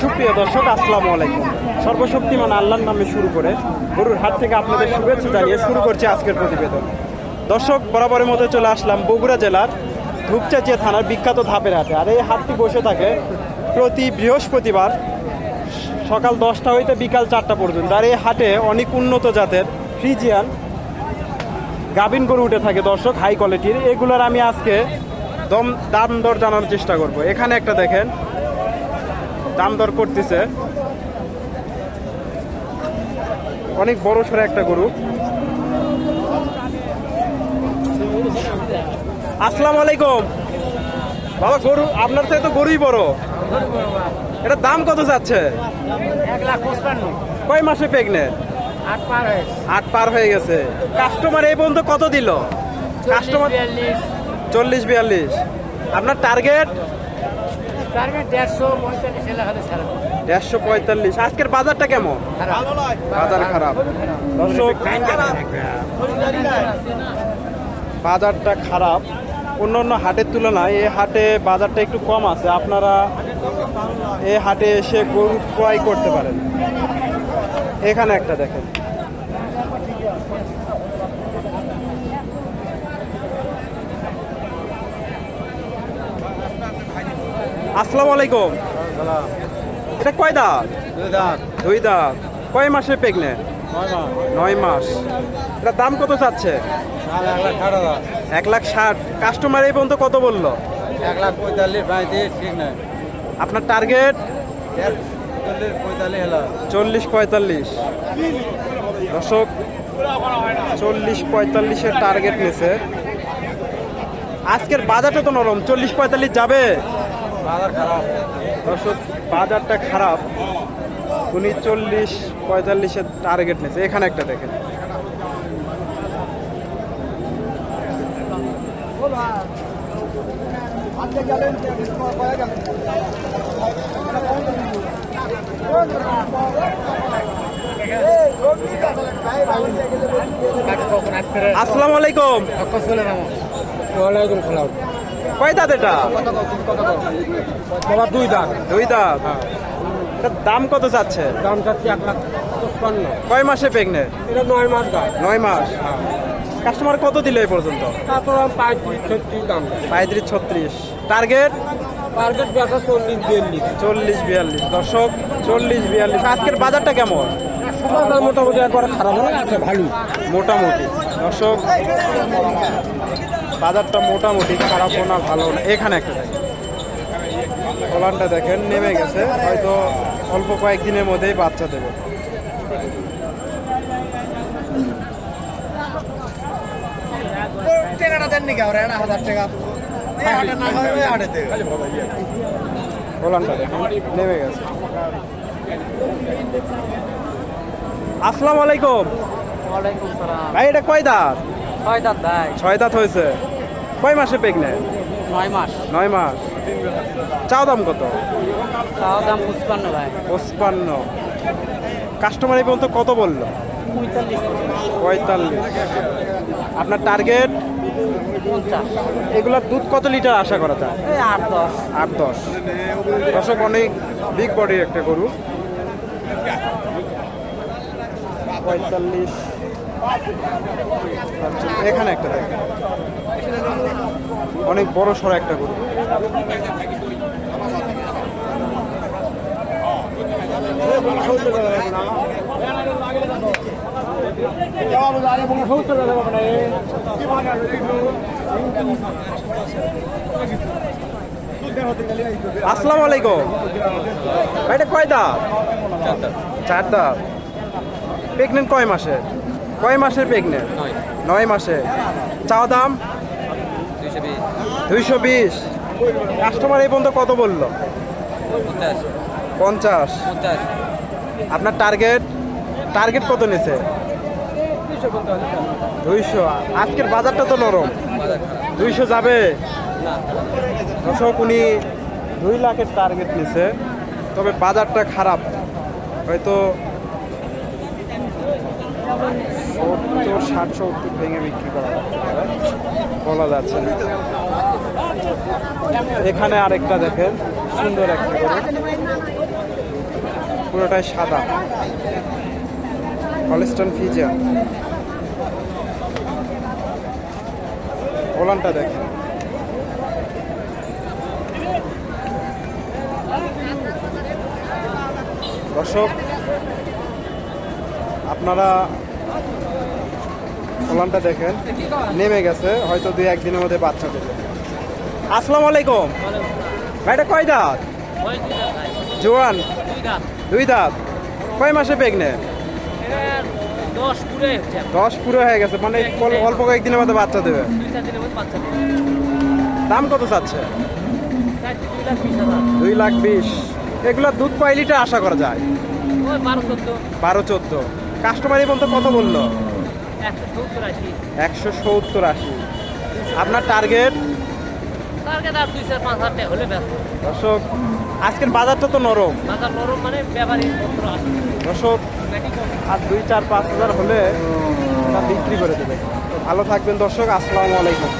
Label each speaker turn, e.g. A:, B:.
A: সুপ্রিয় দর্শক, আসসালামু আলাইকুম। সর্বশক্তিমান আল্লাহর নামে শুরু করে গরুর হাট থেকে আপনাদের শুভেচ্ছা জানিয়ে শুরু করছি আজকের প্রতিবেদন। দর্শক, বরাবরের মধ্যে চলে আসলাম বগুড়া জেলার ধূপচাচিয়া থানার বিখ্যাত ধাপের হাটে। আর এই হাটটি বসে থাকে প্রতি বৃহস্পতিবার সকাল দশটা হইতে বিকাল চারটা পর্যন্ত। আর এই হাটে অনেক উন্নত জাতের ফ্রিজিয়ান গাবিন গরু উঠে থাকে দর্শক হাই কোয়ালিটির এগুলোর আমি আজকে দম দাম দর জানার চেষ্টা করব। এখানে একটা দেখেন দাম দর করতেছে। অনেক বড় সড়ো একটা গরু। আসসালামু আলাইকুম। বাবা গরু আপনার থেকে তো গরুই বড়। এটা দাম কত যাচ্ছে? কয় মাসে প্রেগনেন্ট
B: আট পার
A: হয়ে গেছে। কাস্টমার এই পর্যন্ত কত দিল? কাস্টমার চল্লিশ বিয়াল্লিশ। আপনার টার্গেট
B: দেড়শো পঁয়তাল্লিশ
A: আজকের বাজারটা কেমন? বাজার খারাপ। দর্শক বাজারটা খারাপ। অন্য অন্য হাটের তুলনায় এই হাটে বাজারটা একটু কম আছে। আপনারা এই হাটে এসে গরু ক্রয় করতে পারেন। এখানে একটা দেখেন। আসসালামু আলাইকুম। এটা কয় দাঁত? দুই দাঁত। কয় মাসে প্রেগনেন্ট নয় মাস। এটা দাম কত চাচ্ছে? এক লাখ ষাট। কাস্টমার এই পর্যন্ত কত বলল?
C: এক লাখ পঁয়তাল্লিশ পঁয়ত্রিশ ঠিক
A: আপনার টার্গেট
C: চল্লিশ পঁয়তাল্লিশ
A: দর্শক চল্লিশ পঁয়তাল্লিশের টার্গেট নিয়েছে আজকের বাজারটা তো নরম। চল্লিশ পঁয়তাল্লিশ যাবে? দর্শক, বাজারটা খারাপ। উনি চল্লিশ, পঁয়তাল্লিশের টার্গেট নিয়েছে। এখানে একটা দেখেন। আসসালামু আলাইকুম।
C: ওয়ালাইকুম সালাম
A: কয় দাঁত এটা?
C: বাবা দুই দাঁত।
A: দুই দাঁত? এটার দাম কত যাচ্ছে?
C: দাম চাচ্ছি এক লাখ পঁচপান্ন
A: কয় মাসে প্রেগনেন্ট
C: এটা নয় মাস গাছ
A: নয় মাস? কাস্টমার কত দিল এই পর্যন্ত?
C: পঁয়ত্রিশ ছত্রিশ দাম।
A: পঁয়ত্রিশ ছত্রিশ। টার্গেট
C: টার্গেট বেচা চল্লিশ বিয়াল্লিশ।
A: চল্লিশ বিয়াল্লিশ। দর্শক চল্লিশ বিয়াল্লিশ। আজকের বাজারটা কেমন?
C: বাজার মোটামুটি একবার খারাপ হয় আছে ভালো
A: মোটামুটি। দর্শক বাজারটা মোটামুটি খারাপও না ভালো না। এখানে একটা দেখেন। ওলানটা দেখেন নেমে গেছে। হয়তো অল্প কয়েকদিনের মধ্যেই বাচ্চা দেবে। দেখেন নেমে গেছে। আসসালামু আলাইকুম। ভাই এটা কয় দাঁত?
B: ছয় দাঁত ভাই।
A: ছয় দাঁত হয়েছে। কয় মাসে প্রেগনেন্ট
B: নয়? মাস।
A: নয় মাস। চাও দাম কত?
B: তাও দাম পঁচপান্ন ভাই।
A: পঁচপান্ন। কাস্টমার এই পর্যন্ত কত বলল?
B: পঁয়তাল্লিশ।
A: পঁয়তাল্লিশ। আপনার টার্গেট? এগুলোর দুধ কত লিটার আশা করা যায়?
B: আট দশ।
A: আট দশ। দশক অনেক বিগ বডির একটা গরু। পঁয়তাল্লিশ। এখানে একটা অনেক বড় সড়ো একটা গরু। আসসালামু আলাইকুম। এটা কয় চার দাঁত। প্রেগনেন্ট কয় মাসে? কয় মাসের প্রেগনেন্ট নয়। মাসে। চা দাম? দুইশো বিশ। কাস্টমার এই পর্যন্ত কত বলল? পঞ্চাশ। আপনার টার্গেট টার্গেট কত নিছে? দুইশো আজকের বাজারটা তো নরম। দুইশো যাবে? উনি দুই লাখের টার্গেট নিছে। তবে বাজারটা খারাপ। হয়তো সত্তর, ষাট, সত্তর ভেঙে বিক্রি করা বলা যাচ্ছে না। এখানে আরেকটা দেখেন, সুন্দর একটা গরু। পুরোটাই সাদা। হলিস্টন ফিজিয়ান ওলানটা দেখেন। দর্শক আপনারা ওলানটা দেখেন। নেমে গেছে হয়তো দুই একদিনের মধ্যে বাচ্চা দেবে। আসসালামু আলাইকুম। ভাইটা কয় দাঁত? জোয়ান? দুই দাঁত। কয় মাসে প্রেগনে
B: দশ পুরো
A: হয়ে গেছে মানে অল্প কয়েকদিনের মধ্যে বাচ্চা দেবে। দাম কত চাচ্ছে?
B: দুই লাখ বিশ।
A: এগুলো দুধ কয় লিটার আশা করা যায়?
B: বারো চোদ্দ।
A: চোদ্দ কাস্টমারই বলতে কত বলল?
B: একশো সত্তর আশি।
A: আপনার টার্গেট? দর্শক আজকের বাজারটা তো নরম।
B: বাজার নরম মানে
A: দর্শক আর দুই চার পাঁচ হাজার হলে বিক্রি করে দেবে। ভালো থাকবেন দর্শক আসসালামু আলাইকুম।